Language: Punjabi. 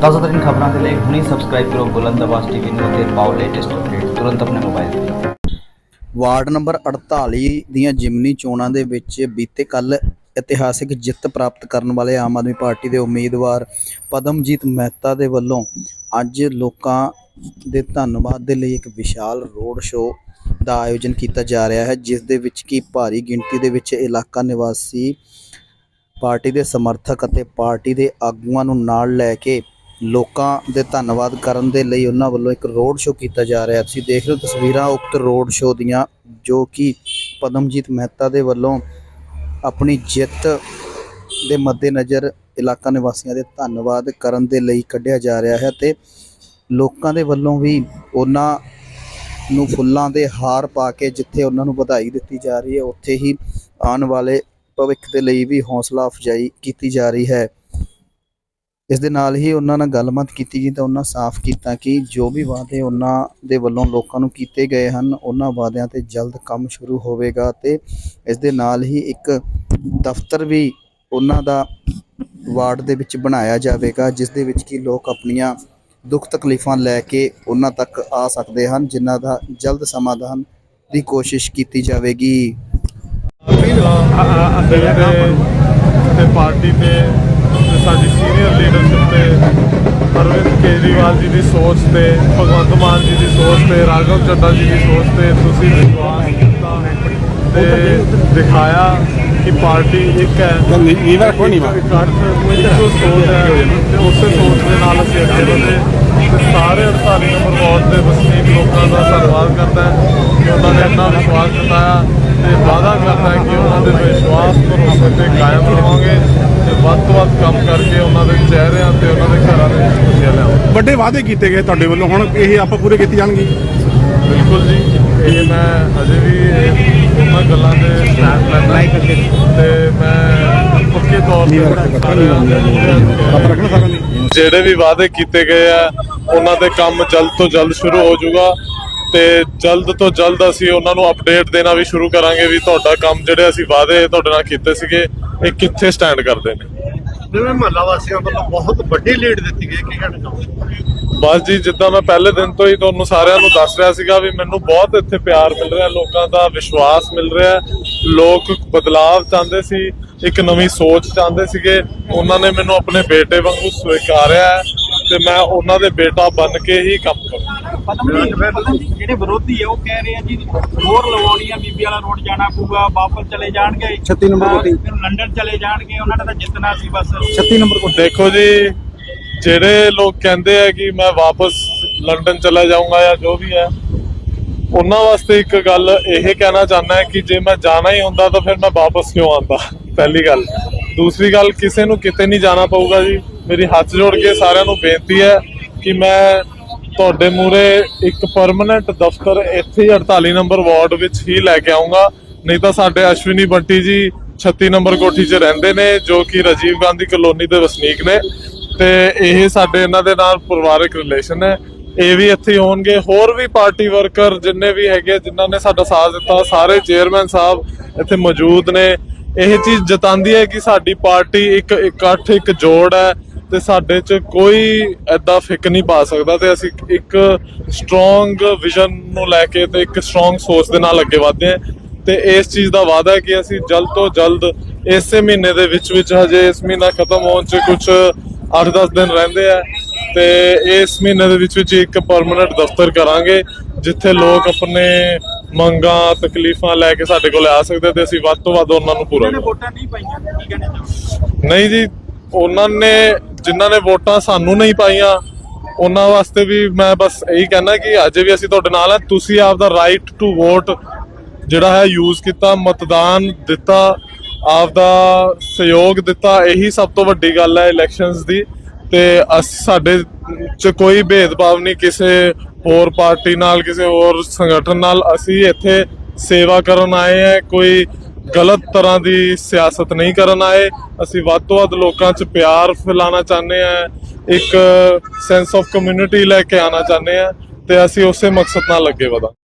ਤਾਜ਼ਾ ਖਬਰਾਂ ਦੇ ਲਈ ਹੁਣੇ ਸਬਸਕ੍ਰਾਈਬ ਕਰੋ ਬੁਲੰਦ ਟੀਵੀ ਨੂੰ ਅਤੇ ਪਾਓ ਲੇਟੈਸਟ ਅਪਡੇਟ ਤੁਰੰਤ ਆਪਣੇ ਮੋਬਾਈਲ ਤੇ। ਵਾਰਡ ਨੰਬਰ 48 ਦੀਆਂ ਜਿਮਨੀ ਚੋਣਾਂ ਦੇ ਵਿੱਚ ਬੀਤੇ ਕੱਲ ਇਤਿਹਾਸਿਕ ਜਿੱਤ ਪ੍ਰਾਪਤ ਕਰਨ ਵਾਲੇ ਆਮ ਆਦਮੀ ਪਾਰਟੀ ਦੇ ਉਮੀਦਵਾਰ ਪਦਮਜੀਤ ਮਹਿਤਾ ਦੇ ਵੱਲੋਂ ਅੱਜ ਲੋਕਾਂ ਦੇ ਧੰਨਵਾਦ ਦੇ ਲਈ ਇੱਕ ਵਿਸ਼ਾਲ ਰੋਡ ਸ਼ੋਅ ਦਾ ਆਯੋਜਨ ਕੀਤਾ ਜਾ ਰਿਹਾ ਹੈ, ਜਿਸ ਦੇ ਵਿੱਚ ਕੀ ਭਾਰੀ ਗਿਣਤੀ ਦੇ ਵਿੱਚ ਇਲਾਕਾ ਨਿਵਾਸੀ ਪਾਰਟੀ ਦੇ ਸਮਰਥਕ ਅਤੇ ਪਾਰਟੀ ਦੇ ਆਗੂਆਂ ਨੂੰ ਨਾਲ ਲੈ ਕੇ ਲੋਕਾਂ ਦੇ ਧੰਨਵਾਦ ਕਰਨ ਦੇ ਲਈ ਉਹਨਾਂ ਵੱਲੋਂ ਇੱਕ ਰੋਡ ਸ਼ੋਅ ਕੀਤਾ ਜਾ ਰਿਹਾ ਤੁਸੀਂ ਦੇਖ ਰਹੇ ਹੋ ਤਸਵੀਰਾਂ ਉਕਤ ਰੋਡ ਸ਼ੋਅ ਦੀਆਂ, ਜੋ ਕਿ ਪਦਮਜੀਤ ਮਹਿਤਾ ਦੇ ਵੱਲੋਂ ਆਪਣੀ ਜਿੱਤ ਦੇ ਮੱਦੇਨਜ਼ਰ ਇਲਾਕਾ ਨਿਵਾਸੀਆਂ ਦੇ ਧੰਨਵਾਦ ਕਰਨ ਦੇ ਲਈ ਕੱਢਿਆ ਜਾ ਰਿਹਾ ਹੈ ਤੇ ਲੋਕਾਂ ਦੇ ਵੱਲੋਂ ਵੀ ਉਹਨਾਂ ਨੂੰ ਫੁੱਲਾਂ ਦੇ ਹਾਰ ਪਾ ਕੇ ਜਿੱਥੇ ਉਹਨਾਂ ਨੂੰ ਵਧਾਈ ਦਿੱਤੀ ਜਾ ਰਹੀ ਹੈ, ਉੱਥੇ ਹੀ ਆਉਣ ਵਾਲੇ ਭਵਿੱਖ ਦੇ ਲਈ ਵੀ ਹੌਸਲਾ ਅਫਜਾਈ ਕੀਤੀ ਜਾ ਰਹੀ ਹੈ। ਇਸ ਦੇ ਨਾਲ ਹੀ ਉਹਨਾਂ ਨਾਲ ਗੱਲਬਾਤ ਕੀਤੀ ਗਈ ਤਾਂ ਉਹਨਾਂ ਸਾਫ਼ ਕੀਤਾ ਕਿ ਜੋ ਵੀ ਵਾਅਦੇ ਉਹਨਾਂ ਦੇ ਵੱਲੋਂ ਲੋਕਾਂ ਨੂੰ ਕੀਤੇ ਗਏ ਹਨ ਉਹਨਾਂ ਵਾਅਦਿਆਂ ਤੇ ਜਲਦ ਕੰਮ ਸ਼ੁਰੂ ਹੋਵੇਗਾ ਤੇ ਇਸ ਦੇ ਨਾਲ ਹੀ ਇੱਕ ਦਫ਼ਤਰ ਵੀ ਉਹਨਾਂ ਦਾ ਵਾਰਡ ਦੇ ਵਿੱਚ ਬਣਾਇਆ ਜਾਵੇਗਾ ਜਿਸ ਦੇ ਵਿੱਚ ਕਿ ਲੋਕ ਆਪਣੀਆਂ ਦੁੱਖ ਤਕਲੀਫਾਂ ਲੈ ਕੇ ਉਹਨਾਂ ਤੱਕ ਆ ਸਕਦੇ ਹਨ ਜਿਨ੍ਹਾਂ ਦਾ ਜਲਦ ਸਮਾਧਾਨ ਦੀ ਕੋਸ਼ਿਸ਼ ਕੀਤੀ ਜਾਵੇਗੀ ਤੇ ਪਾਰਟੀ ਤੇ ਸਾਡੀ ਸੀਨੀਅਰ ਲੀਡਰਸ਼ਿਪ ਤੇ ਅਰਵਿੰਦ ਕੇਜਰੀਵਾਲ ਜੀ ਦੀ ਸੋਚ ਤੇ ਭਗਵੰਤ ਮਾਨ ਜੀ ਦੀ ਸੋਚ ਤੇ ਰਾਘਵ ਚੱਡਾ ਜੀ ਦੀ ਸੋਚ ਤੇ ਤੁਸੀਂ ਵਿਸ਼ਵਾਸ ਕੀਤਾ ਤੇ ਦਿਖਾਇਆ ਕਿ ਪਾਰਟੀ ਇੱਕ ਹੈ। ਨੀਵਾ ਨੀਵਾ? ਇੱਕ ਅਰਥ ਇੱਕੋ ਸੋਚ ਹੈ ਤੇ ਉਸੇ ਸੋਚ ਦੇ ਨਾਲ ਅਸੀਂ ਅੱਗੇ ਵਧੇ ਤੇ ਸਾਰੇ 48 ਨੰਬਰ ਵਾਰਡ ਦੇ ਵਸਨੀਕ ਲੋਕਾਂ ਦਾ ਧੰਨਵਾਦ ਕਰਦਾ ਹੈ ਕਿ ਉਹਨਾਂ ਨੇ ਇੰਨਾ ਵਿਸ਼ਵਾਸ ਜਤਾਇਆ ਤੇ ਵਾਅਦਾ ਕਰਦਾ ਹੈ ਕਿ ਉਹਨਾਂ ਦੇ ਵਿਸ਼ਵਾਸ ਭਰੋਸੇ ਤੇ ਕਾਇਮ ਰਹਾਂਗੇ ਤੇ ਵੱਧ ਤੋਂ ਵੱਧ ਕੰਮ ਕਰਕੇ ਉਹਨਾਂ ਦੇ ਚਿਹਰਿਆਂ ਤੇ ਉਹਨਾਂ ਦੇ ਘਰਾਂ ਦੇ ਵਿੱਚ ਖੁਸ਼ੀਆਂ ਲਿਆਵਾਂਗੇ। ਵੱਡੇ ਵਾਅਦੇ ਕੀਤੇ ਗਏ ਤੁਹਾਡੇ ਵੱਲੋਂ ਹੁਣ ਇਹ ਆਪਾਂ ਪੂਰੇ ਕੀਤੇ ਜਾਣਗੇ। ਬਿਲਕੁਲ ਜੀ ਇਹ ਮੈਂ ਅਜੇ ਵੀ ਉਹਨਾਂ ਗੱਲਾਂ ਦੇ ਸਟੈਂਡ ਲੈਣਾ ਤੇ ਮੈਂ ਪੱਕੇ ਤੌਰ ਤੇ ਸਾਰਿਆਂ ਆਪਾਂ ਰੱਖਣਾ ਸਾਰਿਆਂ ਦੀ ਜਿਹੜੇ ਵੀ ਵਾਅਦੇ ਕੀਤੇ ਗਏ ਆ ਉਹਨਾਂ ਦੇ ਕੰਮ ਜਲਦ ਤੋਂ ਜਲਦ ਸ਼ੁਰੂ ਹੋ ਜਾਊਗਾ। ਤੇ ਜਲਦ ਤੋਂ ਜਲਦ ਅਸੀਂ ਉਹਨਾਂ ਨੂੰ ਅਪਡੇਟ ਦੇਣਾ ਵੀ ਸ਼ੁਰੂ ਕਰਾਂਗੇ ਵੀ ਤੁਹਾਡਾ ਕੰਮ ਜਿਹੜੇ ਅਸੀਂ ਵਾਅਦੇ ਤੁਹਾਡੇ ਨਾਲ ਕੀਤੇ ਸੀਗੇ ਇਹ ਕਿੱਥੇ ਸਟੈਂਡ ਕਰਦੇ ਨੇ। ਜਿਵੇਂ ਮਹੱਲਾ ਵਾਸੀਆਂ ਵੱਲੋਂ ਬਹੁਤ ਵੱਡੀ ਲੀਡ ਦਿੱਤੀ ਗਈ ਕੀ ਕਹਿਣਾ ਚਾਹੁੰਦੇ ਬਸ ਜੀ ਜਿੱਦਾਂ ਮੈਂ ਪਹਿਲੇ ਦਿਨ ਤੋਂ ਹੀ ਤੁਹਾਨੂੰ ਸਾਰਿਆਂ ਨੂੰ ਦੱਸ ਰਿਹਾ ਸੀਗਾ ਵੀ ਮੈਨੂੰ ਬਹੁਤ ਇੱਥੇ ਪਿਆਰ ਮਿਲ ਰਿਹਾ ਲੋਕਾਂ ਦਾ ਵਿਸ਼ਵਾਸ ਮਿਲ ਰਿਹਾ ਲੋਕ ਬਦਲਾਵ ਚਾਹੁੰਦੇ ਸੀ ਇੱਕ ਨਵੀਂ ਸੋਚ ਚਾਹੁੰਦੇ ਸੀਗੇ। ਉਹਨਾਂ ਨੇ ਮੈਨੂੰ ਆਪਣੇ ਬੇਟੇ ਵਾਂਗੂ ਸਵੀਕਾਰਿਆ ਹੈ। ਤੇ ਮੈਂ ਉਹਨਾਂ ਦੇ ਬੇਟਾ ਬਣ ਕੇ ਹੀ ਕੰਮ ਜੀ ਜਿਹੜੇ ਵਿਰੋਧੀ ਹੈ ਉਹ ਕਹਿ ਰਹੇ ਆ ਜੀ ਹੋਰ ਲਵਾਉਣੀ ਆ ਬੀਬੀ ਵਾਲਾ ਰੋਡ ਜਾਣਾ ਪਊਗਾ ਵਾਪਸ ਚਲੇ ਜਾਣਗੇ। 36 ਨੰਬਰ ਅਹ, ਕੋਠੀ। ਫਿਰ ਲੰਡਨ ਚਲੇ ਜਾਣਗੇ ਉਹਨਾਂ ਨੇ ਤਾਂ ਜਿੱਤਣਾ ਸੀ ਬਸ। 36 ਨੰਬਰ ਕੋਲ ਦੇਖੋ ਜੀ ਜਿਹੜੇ ਲੋਕ ਕਹਿੰਦੇ ਆ ਕਿ ਮੈਂ ਵਾਪਸ ਲੰਡਨ ਚਲਾ ਜਾਊਂਗਾ ਜਾਂ ਜੋ ਵੀ ਹੈ ਉਹਨਾਂ ਵਾਸਤੇ ਇੱਕ ਗੱਲ ਇਹ ਕਹਿਣਾ ਚਾਹੁੰਦਾ ਹੈ ਕਿ ਜੇ ਮੈਂ ਜਾਣਾ ਹੀ ਹੁੰਦਾ ਤਾਂ ਫਿਰ ਮੈਂ ਵਾਪਸ ਕਿਉਂ ਆਂਦਾ ਪਹਿਲੀ ਗੱਲ। ਦੂਸਰੀ ਗੱਲ ਕਿਸੇ ਨੂੰ ਕਿਤੇ ਨਹੀਂ ਜਾਣਾ ਪਊਗਾ ਜੀ। ਮੇਰੀ ਹੱਥ ਜੋੜ ਕੇ ਸਾਰਿਆਂ ਨੂੰ ਬੇਨਤੀ ਹੈ ਕਿ ਮੈਂ ਤੁਹਾਡੇ ਮੂਰੇ ਇੱਕ ਪਰਮਨੈਂਟ ਦਫ਼ਤਰ ਇੱਥੇ ਹੀ 48 ਨੰਬਰ ਵਾਰਡ ਵਿੱਚ ਹੀ ਲੈ ਕੇ ਆਉਂਗਾ ਨਹੀਂ ਤਾਂ ਸਾਡੇ ਅਸ਼ਵਿਨੀ ਬੰਟੀ ਜੀ 36 ਨੰਬਰ ਕੋਠੀ 'ਚ ਰਹਿੰਦੇ ਨੇ, ਜੋ ਕਿ ਰਾਜੀਵ ਗਾਂਧੀ ਕਲੋਨੀ ਦੇ ਵਸਨੀਕ ਨੇ। ਤੇ ਇਹ ਸਾਡੇ ਇਹਨਾਂ ਦੇ ਨਾਲ ਪਰਿਵਾਰਕ ਰਿਲੇਸ਼ਨ ਹੈ ਇਹ ਵੀ ਇੱਥੇ ਹੋਣਗੇ। ਹੋਰ ਵੀ ਪਾਰਟੀ ਵਰਕਰ ਜਿੰਨੇ ਵੀ ਹੈਗੇ, ਜਿਨ੍ਹਾਂ ਨੇ ਸਾਡਾ ਸਾਥ ਦਿੱਤਾ, ਸਾਰੇ ਚੇਅਰਮੈਨ ਸਾਹਿਬ ਇੱਥੇ ਮੌਜੂਦ ਨੇ। ਇਹ ਚੀਜ਼ ਜਤਾਉਂਦੀ ਹੈ ਕਿ ਸਾਡੀ ਪਾਰਟੀ ਇੱਕ ਇਕੱਠ, ਇੱਕ ਜੋੜ ਹੈ। ਤੇ ਸਾਡੇ 'ਚ ਕੋਈ ਐਦਾਂ ਫਿੱਕ ਨਹੀਂ ਪਾ ਸਕਦਾ ਤੇ ਅਸੀਂ ਇੱਕ ਸਟਰੋਂਗ ਵਿਜ਼ਨ ਨੂੰ ਲੈ ਕੇ ਤੇ ਇੱਕ ਸਟਰੋਂਗ ਸੋਚ ਦੇ ਨਾਲ ਅੱਗੇ ਵਧਦੇ ਹਾਂ। ਤੇ ਇਸ ਚੀਜ਼ ਦਾ ਵਾਅਦਾ ਹੈ ਕਿ ਅਸੀਂ ਜਲਦ ਤੋਂ ਜਲਦ ਇਸੇ ਮਹੀਨੇ ਦੇ ਵਿੱਚ ਵਿੱਚ ਹਜੇ ਇਸ ਮਹੀਨਾ ਖਤਮ ਹੋਣ 'ਚ ਕੁਝ 8-10 ਦਿਨ ਰਹਿੰਦੇ ਆ ਤੇ ਇਸ ਮਹੀਨੇ ਦੇ ਵਿੱਚ ਵਿੱਚ ਇੱਕ ਪਰਮਨੈਂਟ ਦਫ਼ਤਰ ਕਰਾਂਗੇ ਜਿੱਥੇ ਲੋਕ ਆਪਣੇ ਮੰਗਾਂ ਤਕਲੀਫਾਂ ਲੈ ਕੇ ਸਾਡੇ ਕੋਲ ਆ ਸਕਦੇ ਤੇ ਅਸੀਂ ਵੱਧ ਤੋਂ ਵੱਧ ਉਹਨਾਂ ਨੂੰ ਪੂਰਾ ਉਹਨਾਂ ਨੇ ਕਰਾਂਗੇ ਵੋਟਾਂ ਨਹੀਂ ਪਾਈਆਂ ਕੀ ਕਹਿਣਾ ਚਾਹੁੰਦੇ ਨਹੀਂ ਜੀ ਉਹਨਾਂ ਨੇ ਜਿਨ੍ਹਾਂ ਨੇ ਵੋਟਾਂ ਸਾਨੂੰ ਨਹੀਂ ਪਾਈਆਂ, ਉਹਨਾਂ ਵਾਸਤੇ ਵੀ ਮੈਂ ਬਸ ਇਹੀ ਕਹਿਣਾ ਕਿ ਅਜੇ ਵੀ ਅਸੀਂ ਤੁਹਾਡੇ ਨਾਲ ਹਾਂ। ਤੁਸੀਂ ਆਪਦਾ ਰਾਈਟ ਟੂ ਵੋਟ ਜਿਹੜਾ ਹੈ ਯੂਜ਼ ਕੀਤਾ, ਮਤਦਾਨ ਦਿੱਤਾ, ਆਪਦਾ ਸਹਿਯੋਗ ਦਿੱਤਾ, ਇਹੀ ਸਭ ਤੋਂ ਵੱਡੀ ਗੱਲ ਹੈ ਇਲੈਕਸ਼ਨਸ ਦੀ। ਤੇ ਅਸ, ਸਾਡੇ ਚ ਕੋਈ ਭੇਦਭਾਵ ਨਹੀਂ ਕਿਸੇ ਹੋਰ ਪਾਰਟੀ ਨਾਲ, ਕਿਸੇ ਹੋਰ ਸੰਗਠਨ ਨਾਲ। ਅਸੀਂ ਇੱਥੇ ਸੇਵਾ ਕਰਨ ਆਏ ਹਾਂ, ਕੋਈ ਗਲਤ ਤਰ੍ਹਾਂ ਦੀ ਸਿਆਸਤ ਨਹੀਂ ਕਰਨ ਆਏ। ਅਸੀਂ ਵੱਧ ਤੋਂ ਵੱਧ ਲੋਕਾਂ 'ਚ ਪਿਆਰ ਫੈਲਾਉਣਾ ਚਾਹੁੰਦੇ ਆ ਇੱਕ ਸੈਂਸ ਆਫ ਕਮਿਊਨਿਟੀ ਲੈ ਕੇ ਆਉਣਾ ਚਾਹੁੰਦੇ ਆ ਤੇ ਅਸੀਂ ਉਸੇ ਮਕਸਦ ਨਾਲ ਅੱਗੇ ਵਧਾਂਗੇ।